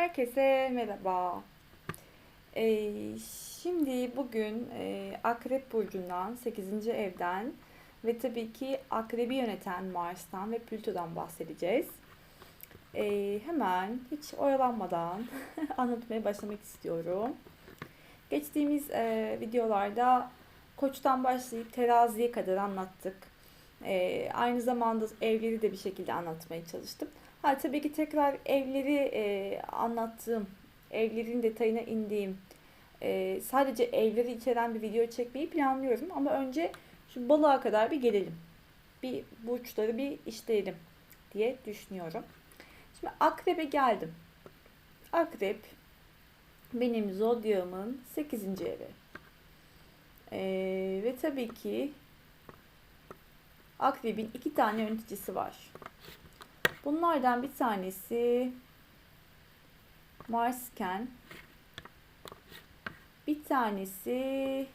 Herkese merhaba. Ee, şimdi bugün e, Akrep Burcu'ndan, 8. evden ve tabii ki Akrebi yöneten Mars'tan ve Plüto'dan bahsedeceğiz. Ee, hemen hiç oyalanmadan anlatmaya başlamak istiyorum. Geçtiğimiz e, videolarda Koç'tan başlayıp teraziye kadar anlattık. Ee, aynı zamanda evleri de bir şekilde anlatmaya çalıştım. Ha, tabii ki tekrar evleri e, anlattığım, evlerin detayına indiğim, e, sadece evleri içeren bir video çekmeyi planlıyorum. Ama önce şu balığa kadar bir gelelim. Bir burçları bir işleyelim diye düşünüyorum. Şimdi akrebe geldim. Akrep benim zodyağımın 8. evi. E, ve tabii ki akrebin iki tane yöneticisi var. Bunlardan bir tanesi Marsken, bir tanesi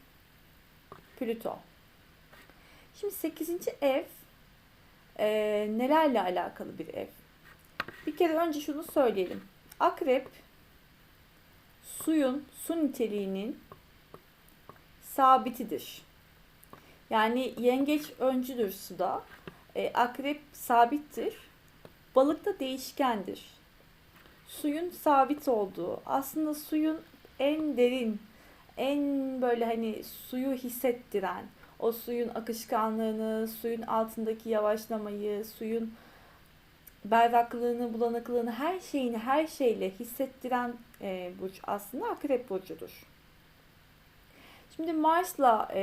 Plüto. Şimdi 8. ev e, nelerle alakalı bir ev? Bir kere önce şunu söyleyelim. Akrep suyun, su niteliğinin sabitidir. Yani yengeç öncüdür suda. E, akrep sabittir. Balık da değişkendir. Suyun sabit olduğu, aslında suyun en derin, en böyle hani suyu hissettiren, o suyun akışkanlığını, suyun altındaki yavaşlamayı, suyun berraklığını, bulanıklığını, her şeyini her şeyle hissettiren e, burç aslında Akrep burcudur. Şimdi Mars'la e,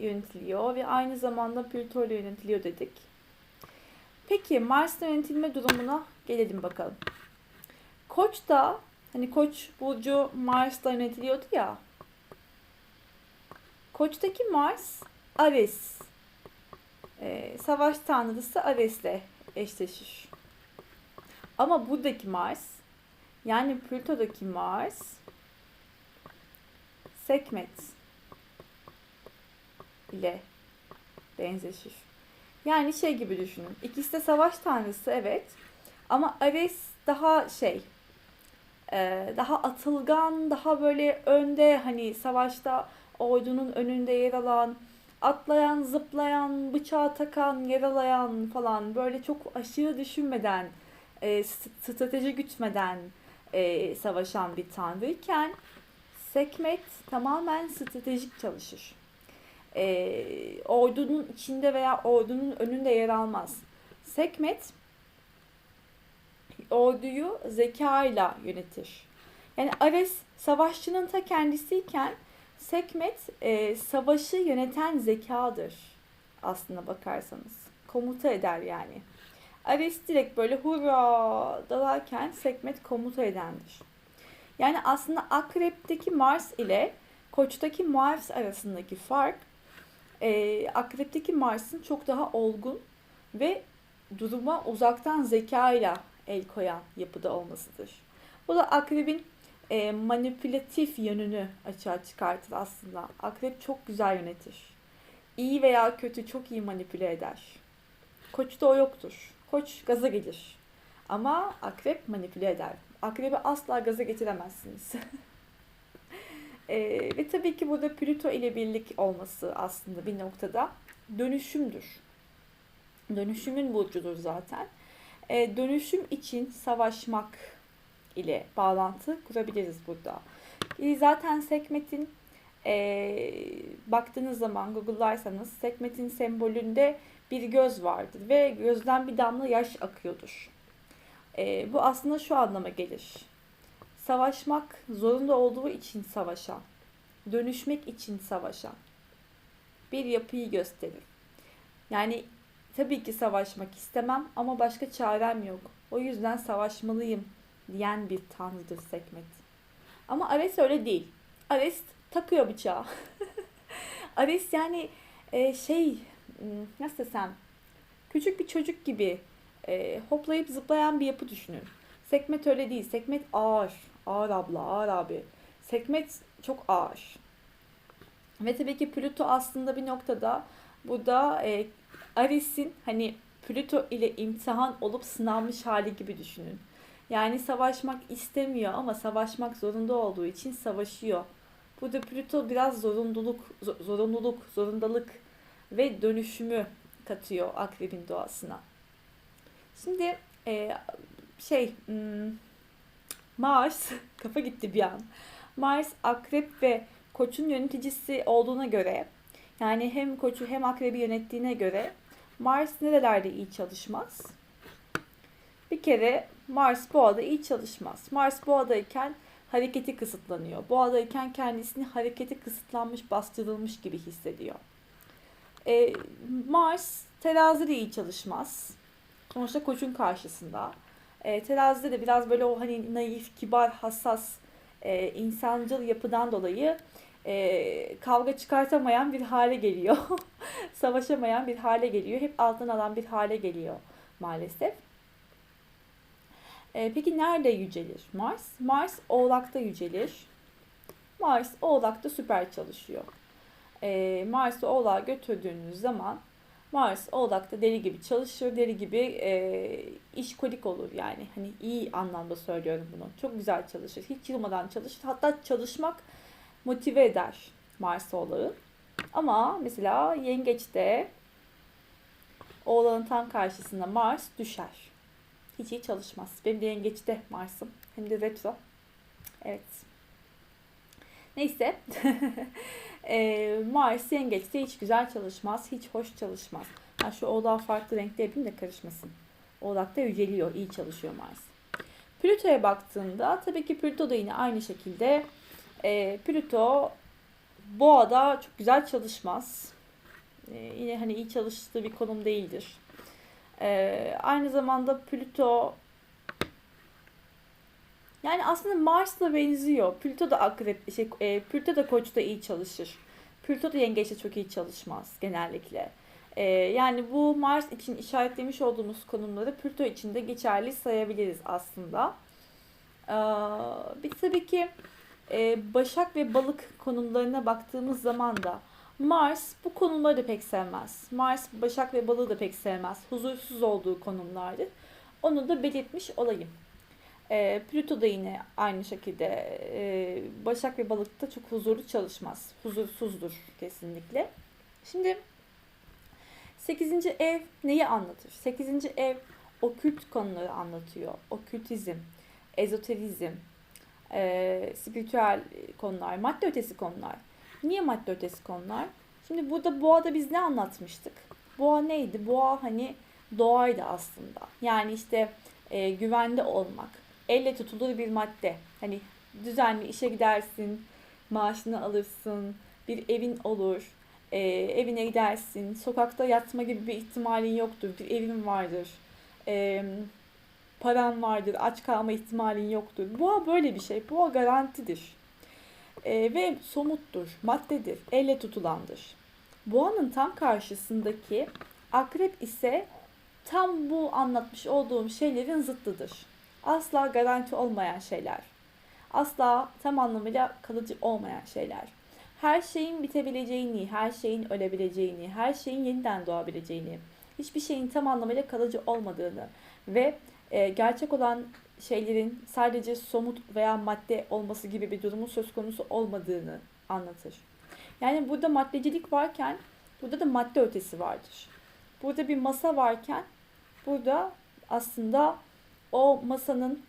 yönetiliyor ve aynı zamanda Plüto yönetiliyor dedik. Peki Mars'la yönetilme durumuna gelelim bakalım. Koç da hani Koç burcu Mars'la yönetiliyordu ya. Koç'taki Mars Ares. Ee, savaş tanrısı Ares'le eşleşir. Ama buradaki Mars yani Plüto'daki Mars Sekmet ile benzeşir. Yani şey gibi düşünün. İkisi de savaş tanrısı evet. Ama Ares daha şey e, daha atılgan, daha böyle önde hani savaşta ordunun önünde yer alan, atlayan, zıplayan, bıçağı takan, yaralayan falan böyle çok aşırı düşünmeden, e, strateji gütmeden e, savaşan bir tanrıyken Sekmet tamamen stratejik çalışır e, ordunun içinde veya ordunun önünde yer almaz. Sekmet orduyu zekayla yönetir. Yani Ares savaşçının ta kendisiyken Sekmet e, savaşı yöneten zekadır aslına bakarsanız. Komuta eder yani. Ares direkt böyle hurra dalarken Sekmet komuta edendir. Yani aslında Akrep'teki Mars ile Koç'taki Mars arasındaki fark e, Akrep'teki Mars'ın çok daha olgun ve duruma uzaktan zekayla el koyan yapıda olmasıdır. Bu da Akrep'in e, manipülatif yönünü açığa çıkartır aslında. Akrep çok güzel yönetir. İyi veya kötü çok iyi manipüle eder. Koç'ta o yoktur. Koç gaza gelir. Ama akrep manipüle eder. Akrebi asla gaza getiremezsiniz. E, ve tabii ki burada Plüto ile birlik olması aslında bir noktada dönüşümdür. Dönüşümün burcudur zaten. E, dönüşüm için savaşmak ile bağlantı kurabiliriz burada. E, zaten Sekmet'in e, baktığınız zaman Google'larsanız Sekmet'in sembolünde bir göz vardır ve gözden bir damla yaş akıyordur. E, bu aslında şu anlama gelir Savaşmak zorunda olduğu için savaşan, dönüşmek için savaşan bir yapıyı gösterir. Yani tabii ki savaşmak istemem ama başka çarem yok. O yüzden savaşmalıyım diyen bir tanrıdır Sekmet. Ama Ares öyle değil. Ares takıyor bıçağı. Ares yani e, şey hmm, nasıl desem küçük bir çocuk gibi e, hoplayıp zıplayan bir yapı düşünün. Sekmet öyle değil. Sekmet ağır. Ağır abla, ağır abi. Sekmet çok ağır. Ve tabii ki Plüto aslında bir noktada bu da e, Ares'in hani Plüto ile imtihan olup sınanmış hali gibi düşünün. Yani savaşmak istemiyor ama savaşmak zorunda olduğu için savaşıyor. Burada Plüto biraz zorunluluk, zorunluluk, zorundalık ve dönüşümü katıyor akrebin doğasına. Şimdi e, şey hmm, Mars kafa gitti bir an. Mars akrep ve koçun yöneticisi olduğuna göre yani hem koçu hem akrebi yönettiğine göre Mars nerelerde iyi çalışmaz? Bir kere Mars boğada iyi çalışmaz. Mars boğadayken hareketi kısıtlanıyor. Boğadayken kendisini hareketi kısıtlanmış, bastırılmış gibi hissediyor. E, Mars terazide iyi çalışmaz. Sonuçta koçun karşısında. E, terazide de biraz böyle o hani naif, kibar, hassas, e, insancıl yapıdan dolayı e, kavga çıkartamayan bir hale geliyor. Savaşamayan bir hale geliyor. Hep altın alan bir hale geliyor maalesef. E, peki nerede yücelir Mars? Mars Oğlak'ta yücelir. Mars Oğlak'ta süper çalışıyor. E, Mars'ı Oğlak'a götürdüğünüz zaman Mars Oğlak'ta deli gibi çalışır, deli gibi e, işkolik olur yani. Hani iyi anlamda söylüyorum bunu. Çok güzel çalışır. Hiç yılmadan çalışır. Hatta çalışmak motive eder Mars Oğlak'ı. Ama mesela Yengeç'te Oğlak'ın tam karşısında Mars düşer. Hiç iyi çalışmaz. Benim de Yengeç'te Mars'ım. Hem de retro. Evet. Neyse. e, Mars yengeçte hiç güzel çalışmaz. Hiç hoş çalışmaz. Ha, şu oğlağı farklı renkte yapayım da karışmasın. Oğlakta yüceliyor. iyi çalışıyor Mars. Plüto'ya baktığında tabii ki Plüto da yine aynı şekilde e, Plüto boğada çok güzel çalışmaz. E, yine hani iyi çalıştığı bir konum değildir. E, aynı zamanda Plüto yani aslında Mars'la benziyor. Plüto da akrep, şey, e, Plüto da koçta iyi çalışır. Plüto da yengeçte çok iyi çalışmaz genellikle. E, yani bu Mars için işaretlemiş olduğumuz konumları Plüto için de geçerli sayabiliriz aslında. E, bir tabii ki e, Başak ve Balık konumlarına baktığımız zaman da Mars bu konumları da pek sevmez. Mars Başak ve Balığı da pek sevmez. Huzursuz olduğu konumlardır. Onu da belirtmiş olayım. E, Plüto da yine aynı şekilde e, Başak ve Balık'ta çok huzurlu çalışmaz. Huzursuzdur kesinlikle. Şimdi 8. ev neyi anlatır? 8. ev okült konuları anlatıyor. Okültizm, ezoterizm, e, spiritüel konular, madde ötesi konular. Niye madde ötesi konular? Şimdi burada boğada biz ne anlatmıştık? Boğa neydi? Boğa hani doğaydı aslında. Yani işte e, güvende olmak, elle tutulur bir madde. Hani düzenli işe gidersin, maaşını alırsın, bir evin olur, e, evine gidersin, sokakta yatma gibi bir ihtimalin yoktur, bir evin vardır, e, paran vardır, aç kalma ihtimalin yoktur. Boğa böyle bir şey, boğa garantidir. E, ve somuttur, maddedir, elle tutulandır. Boğanın tam karşısındaki akrep ise tam bu anlatmış olduğum şeylerin zıttıdır asla garanti olmayan şeyler. Asla tam anlamıyla kalıcı olmayan şeyler. Her şeyin bitebileceğini, her şeyin ölebileceğini, her şeyin yeniden doğabileceğini, hiçbir şeyin tam anlamıyla kalıcı olmadığını ve e, gerçek olan şeylerin sadece somut veya madde olması gibi bir durumun söz konusu olmadığını anlatır. Yani burada maddecilik varken burada da madde ötesi vardır. Burada bir masa varken burada aslında o masanın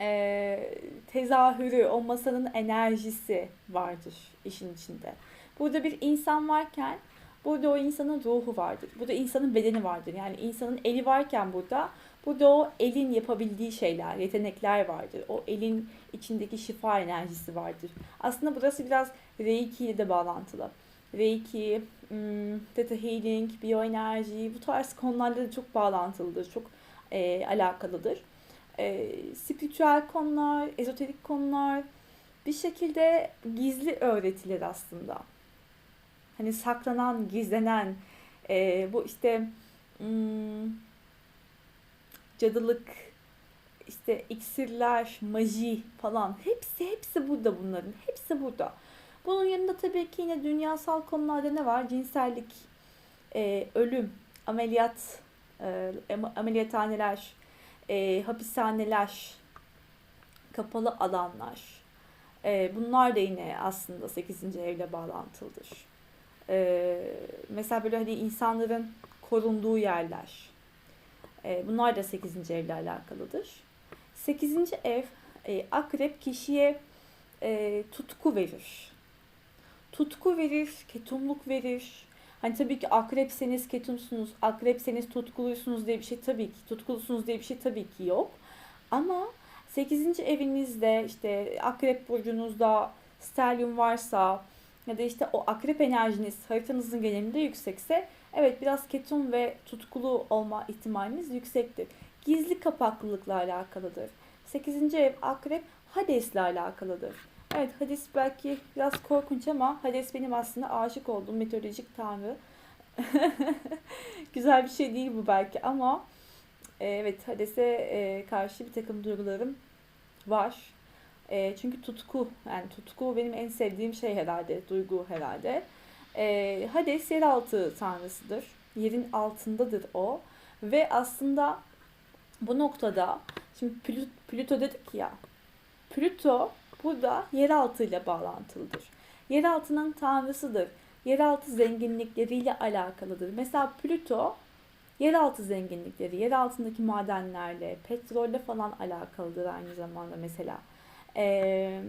e, tezahürü, o masanın enerjisi vardır işin içinde. Burada bir insan varken burada o insanın ruhu vardır. Burada insanın bedeni vardır. Yani insanın eli varken burada burada o elin yapabildiği şeyler, yetenekler vardır. O elin içindeki şifa enerjisi vardır. Aslında burası biraz Reiki ile de bağlantılı. Reiki, hmm, Theta Healing, biyoenerji bu tarz konularla da çok bağlantılıdır. Çok e, alakalıdır. E, spiritüel konular, ezoterik konular bir şekilde gizli öğretiler aslında. Hani saklanan, gizlenen e, bu işte hmm, cadılık, işte iksirler, maji falan hepsi hepsi burada bunların. Hepsi burada. Bunun yanında tabii ki yine dünyasal konularda ne var? Cinsellik, e, ölüm, ameliyat, e, ameliyathaneler, e, hapishaneler, kapalı alanlar. E, bunlar da yine aslında 8. evle bağlantılıdır. E, mesela böyle hani insanların korunduğu yerler. E, bunlar da 8. evle alakalıdır. 8. ev e, akrep kişiye e, tutku verir. Tutku verir, ketumluk verir. Hani tabii ki akrepseniz ketumsunuz, akrepseniz tutkuluysunuz diye bir şey tabii ki, tutkulusunuz diye bir şey tabii ki yok. Ama 8. evinizde işte akrep burcunuzda stelyum varsa ya da işte o akrep enerjiniz haritanızın genelinde yüksekse evet biraz ketum ve tutkulu olma ihtimaliniz yüksektir. Gizli kapaklılıkla alakalıdır. 8. ev akrep Hades'le alakalıdır. Evet Hades belki biraz korkunç ama Hades benim aslında aşık olduğum mitolojik tanrı. Güzel bir şey değil bu belki ama e, evet Hades'e e, karşı bir takım duygularım var. E, çünkü tutku yani tutku benim en sevdiğim şey herhalde duygu herhalde. E, Hades yeraltı tanrısıdır. Yerin altındadır o ve aslında bu noktada şimdi Plüto, Plüto dedik ya Plüto burada yeraltı ile bağlantılıdır. Yeraltının tanrısıdır. Yeraltı zenginlikleriyle alakalıdır. Mesela Plüto yeraltı zenginlikleri, yer altındaki madenlerle, petrolle falan alakalıdır aynı zamanda mesela. Ee,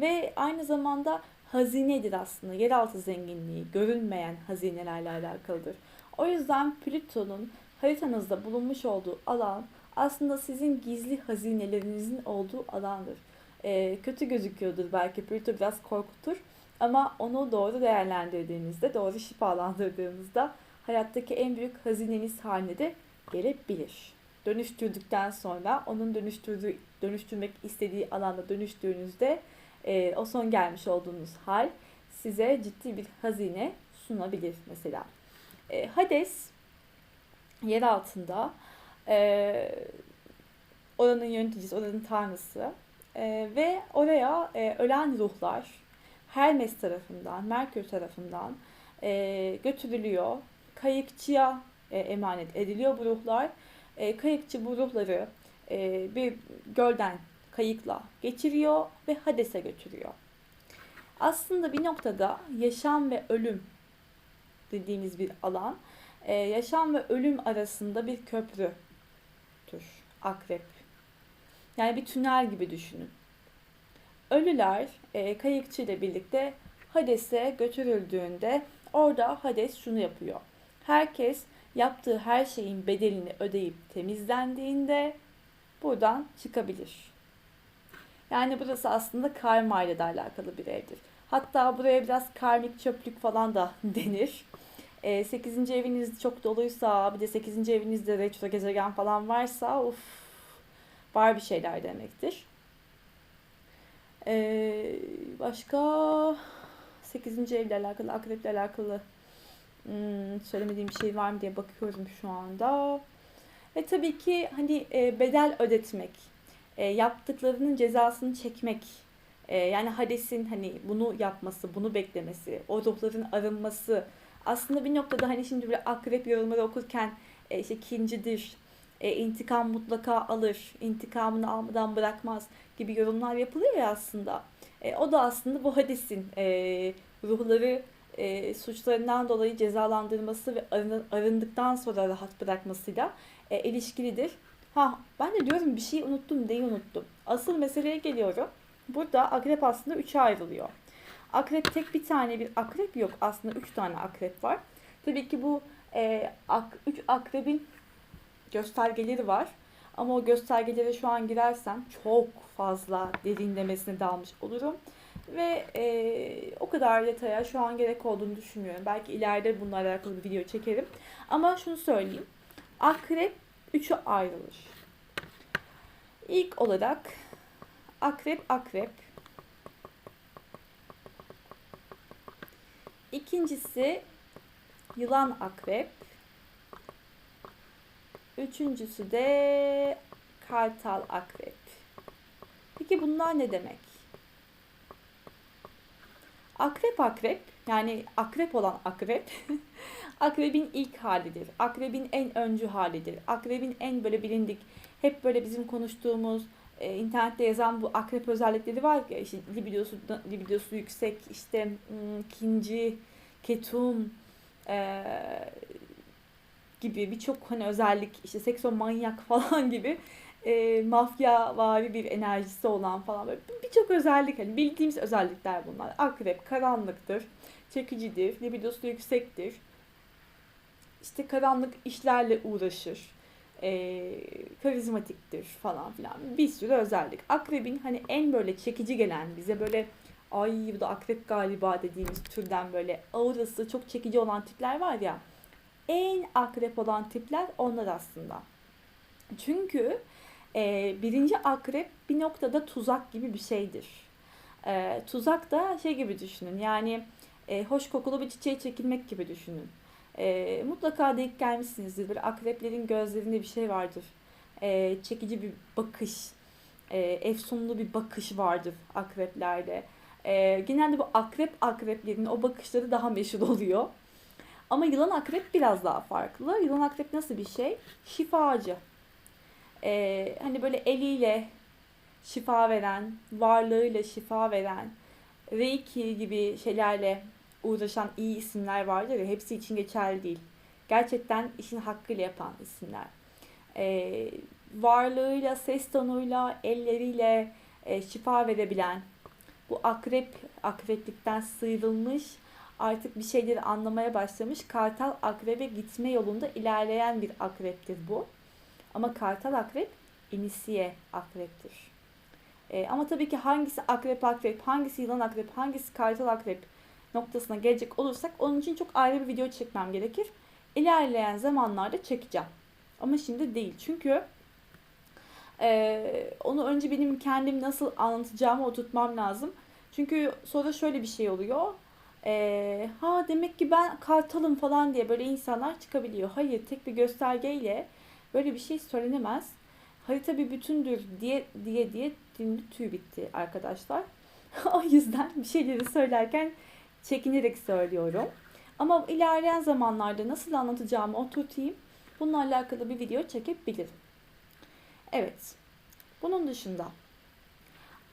ve aynı zamanda hazinedir aslında. Yeraltı zenginliği, görünmeyen hazinelerle alakalıdır. O yüzden Plüton'un haritanızda bulunmuş olduğu alan aslında sizin gizli hazinelerinizin olduğu alandır. Ee, kötü gözüküyordur belki Plüto biraz korkutur ama onu doğru değerlendirdiğinizde, doğru şifalandırdığınızda hayattaki en büyük hazineniz haline de gelebilir. Dönüştürdükten sonra onun dönüştürdüğü, dönüştürmek istediği alanda dönüştüğünüzde e, o son gelmiş olduğunuz hal size ciddi bir hazine sunabilir mesela. E, Hades yer altında e, oranın yöneticisi, oranın tanrısı e, ve oraya e, ölen ruhlar Hermes tarafından, Merkür tarafından e, götürülüyor. Kayıkçıya e, emanet ediliyor bu ruhlar. E, kayıkçı bu ruhları e, bir gölden kayıkla geçiriyor ve Hades'e götürüyor. Aslında bir noktada yaşam ve ölüm dediğimiz bir alan, e, yaşam ve ölüm arasında bir köprüdür akrep. Yani bir tünel gibi düşünün. Ölüler e, kayıkçı ile birlikte Hades'e götürüldüğünde orada Hades şunu yapıyor. Herkes yaptığı her şeyin bedelini ödeyip temizlendiğinde buradan çıkabilir. Yani burası aslında karma ile de alakalı bir evdir. Hatta buraya biraz karmik çöplük falan da denir. E, 8. eviniz çok doluysa bir de 8. evinizde retro gezegen falan varsa uf var bir şeyler demektir. Ee, başka 8. evle alakalı, akreple alakalı hmm, söylemediğim bir şey var mı diye bakıyorum şu anda. Ve tabii ki hani e, bedel ödetmek, e, yaptıklarının cezasını çekmek, e, yani Hades'in hani bunu yapması, bunu beklemesi, o ruhların arınması. Aslında bir noktada hani şimdi böyle akrep yorumları okurken e, işte kincidir, e, intikam mutlaka alır, intikamını almadan bırakmaz gibi yorumlar yapılıyor ya aslında. E, o da aslında bu hadisin e, ruhları e, suçlarından dolayı cezalandırması ve arın, arındıktan sonra rahat bırakmasıyla e, ilişkilidir. Ha ben de diyorum bir şey unuttum neyi unuttum. Asıl meseleye geliyorum. Burada akrep aslında üçe ayrılıyor. Akrep tek bir tane bir akrep yok. Aslında üç tane akrep var. Tabii ki bu e, ak, üç akrebin göstergeleri var. Ama o göstergelere şu an girersem çok fazla derinlemesine dalmış olurum. Ve e, o kadar detaya şu an gerek olduğunu düşünmüyorum. Belki ileride bununla alakalı bir video çekerim. Ama şunu söyleyeyim. Akrep 3'e ayrılır. İlk olarak akrep akrep. İkincisi yılan akrep. Üçüncüsü de kartal akrep. Peki bunlar ne demek? Akrep akrep yani akrep olan akrep akrebin ilk halidir. Akrebin en öncü halidir. Akrebin en böyle bilindik hep böyle bizim konuştuğumuz e, internette yazan bu akrep özellikleri var ya işte libidosu, libidosu yüksek işte hmm, kinci, ketum e, gibi birçok hani özellik işte seksomanyak falan gibi e, mafya vari bir enerjisi olan falan böyle birçok özellik hani bildiğimiz özellikler bunlar. Akrep karanlıktır, çekicidir, libidosu yüksektir. İşte karanlık işlerle uğraşır. E, karizmatiktir falan filan. Bir sürü özellik. Akrebin hani en böyle çekici gelen bize böyle ay bu da akrep galiba dediğimiz türden böyle aurası çok çekici olan tipler var ya. En akrep olan tipler onlar aslında. Çünkü e, birinci akrep bir noktada tuzak gibi bir şeydir. E, tuzak da şey gibi düşünün yani e, hoş kokulu bir çiçeğe çekilmek gibi düşünün. E, mutlaka denk gelmişsinizdir. Böyle akreplerin gözlerinde bir şey vardır. E, çekici bir bakış, e, efsunlu bir bakış vardır akreplerde. E, genelde bu akrep akreplerin o bakışları daha meşhur oluyor. Ama yılan akrep biraz daha farklı. Yılan akrep nasıl bir şey? Şifacı e, hani böyle eliyle şifa veren, varlığıyla şifa veren, Reiki gibi şeylerle uğraşan iyi isimler vardır ya hepsi için geçerli değil. Gerçekten işin hakkıyla yapan isimler. E, varlığıyla, ses tonuyla, elleriyle e, şifa verebilen, bu akrep, akreplikten sıyrılmış, artık bir şeyleri anlamaya başlamış, kartal akrebe gitme yolunda ilerleyen bir akreptir bu. Ama kartal akrep inisiye akreptir. E, ama tabii ki hangisi akrep akrep, hangisi yılan akrep, hangisi kartal akrep noktasına gelecek olursak onun için çok ayrı bir video çekmem gerekir. İlerleyen zamanlarda çekeceğim. Ama şimdi değil. Çünkü e, onu önce benim kendim nasıl anlatacağımı oturtmam lazım. Çünkü sonra şöyle bir şey oluyor. E, ha demek ki ben kartalım falan diye böyle insanlar çıkabiliyor. Hayır tek bir göstergeyle Böyle bir şey söylenemez. Harita bir bütündür diye diye diye dilimde tüy bitti arkadaşlar. o yüzden bir şeyleri söylerken çekinerek söylüyorum. Ama ilerleyen zamanlarda nasıl anlatacağımı oturtayım. Bununla alakalı bir video çekebilirim. Evet. Bunun dışında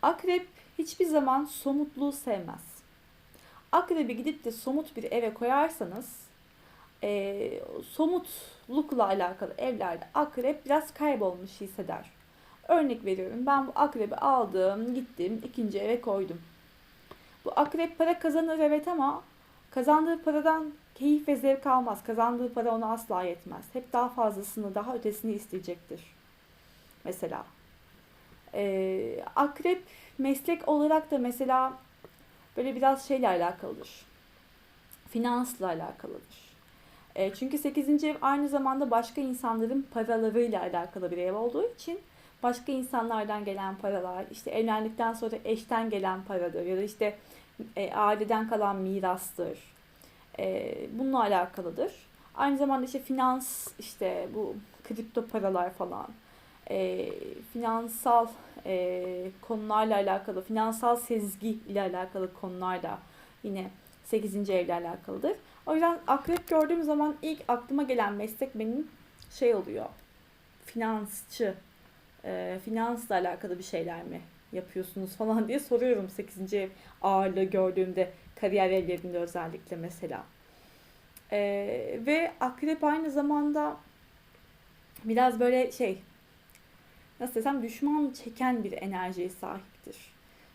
akrep hiçbir zaman somutluğu sevmez. Akrebi gidip de somut bir eve koyarsanız e, somutlukla alakalı evlerde akrep biraz kaybolmuş hisseder. Örnek veriyorum ben bu akrebi aldım gittim ikinci eve koydum. Bu akrep para kazanır evet ama kazandığı paradan keyif ve zevk almaz. Kazandığı para ona asla yetmez. Hep daha fazlasını daha ötesini isteyecektir. Mesela. Ee, akrep meslek olarak da mesela böyle biraz şeyle alakalıdır. Finansla alakalıdır. E, çünkü 8. ev aynı zamanda başka insanların paralarıyla alakalı bir ev olduğu için başka insanlardan gelen paralar, işte evlendikten sonra eşten gelen paradır ya da işte e, aileden kalan mirastır. E, bununla alakalıdır. Aynı zamanda işte finans, işte bu kripto paralar falan, e, finansal e, konularla alakalı, finansal sezgi ile alakalı konular da yine 8. evle alakalıdır. O yüzden akrep gördüğüm zaman ilk aklıma gelen meslek benim şey oluyor. Finansçı. E, finansla alakalı bir şeyler mi yapıyorsunuz falan diye soruyorum 8. ev ağırlığı gördüğümde kariyer evlerinde özellikle mesela. E, ve akrep aynı zamanda biraz böyle şey nasıl desem düşman çeken bir enerjiye sahiptir.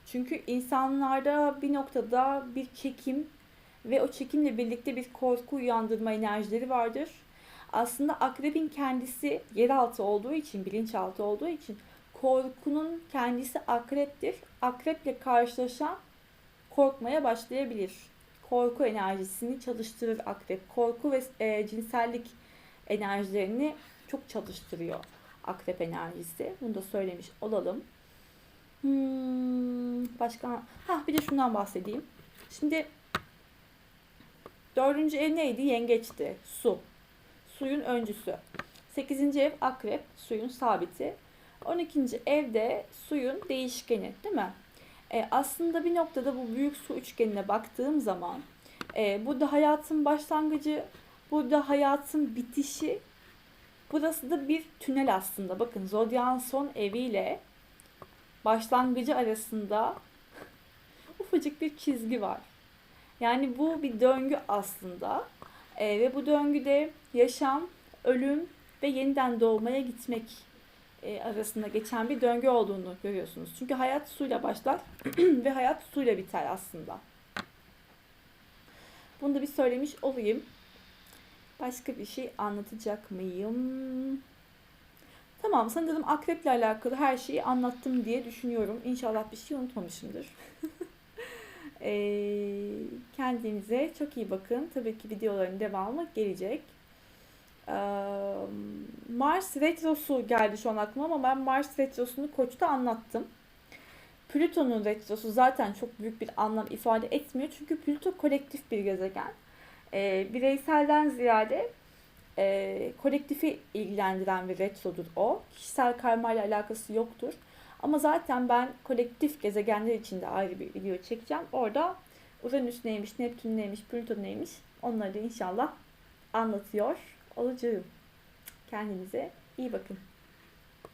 Çünkü insanlarda bir noktada bir çekim ve o çekimle birlikte bir korku uyandırma enerjileri vardır. Aslında akrebin kendisi yeraltı olduğu için, bilinçaltı olduğu için korkunun kendisi akreptir. Akreple karşılaşan korkmaya başlayabilir. Korku enerjisini çalıştırır akrep. Korku ve e, cinsellik enerjilerini çok çalıştırıyor akrep enerjisi. Bunu da söylemiş olalım. Hmm, başka ha bir de şundan bahsedeyim. Şimdi Dördüncü ev neydi? Yengeçti. Su. Suyun öncüsü. Sekizinci ev akrep. Suyun sabiti. On ikinci evde suyun değişkeni. Değil mi? E, aslında bir noktada bu büyük su üçgenine baktığım zaman e, burada hayatın başlangıcı, burada hayatın bitişi Burası da bir tünel aslında. Bakın Zodyak'ın son eviyle başlangıcı arasında ufacık bir çizgi var. Yani bu bir döngü aslında. Ee, ve bu döngüde yaşam, ölüm ve yeniden doğmaya gitmek e, arasında geçen bir döngü olduğunu görüyorsunuz. Çünkü hayat suyla başlar ve hayat suyla biter aslında. Bunu da bir söylemiş olayım. Başka bir şey anlatacak mıyım? Tamam sanırım akreple alakalı her şeyi anlattım diye düşünüyorum. İnşallah bir şey unutmamışımdır. Ee, kendinize çok iyi bakın. Tabii ki videoların devamı gelecek. Ee, Mars retrosu geldi şu an aklıma ama ben Mars retrosunu Koç'ta anlattım. Plüton'un retrosu zaten çok büyük bir anlam ifade etmiyor. Çünkü Plüto kolektif bir gezegen. Ee, bireyselden ziyade e, kolektifi ilgilendiren bir retrodur o. Kişisel karma ile alakası yoktur. Ama zaten ben kolektif gezegenler için de ayrı bir video çekeceğim. Orada Uranüs neymiş, Neptün neymiş, Plüton neymiş onları da inşallah anlatıyor olacağım. Kendinize iyi bakın.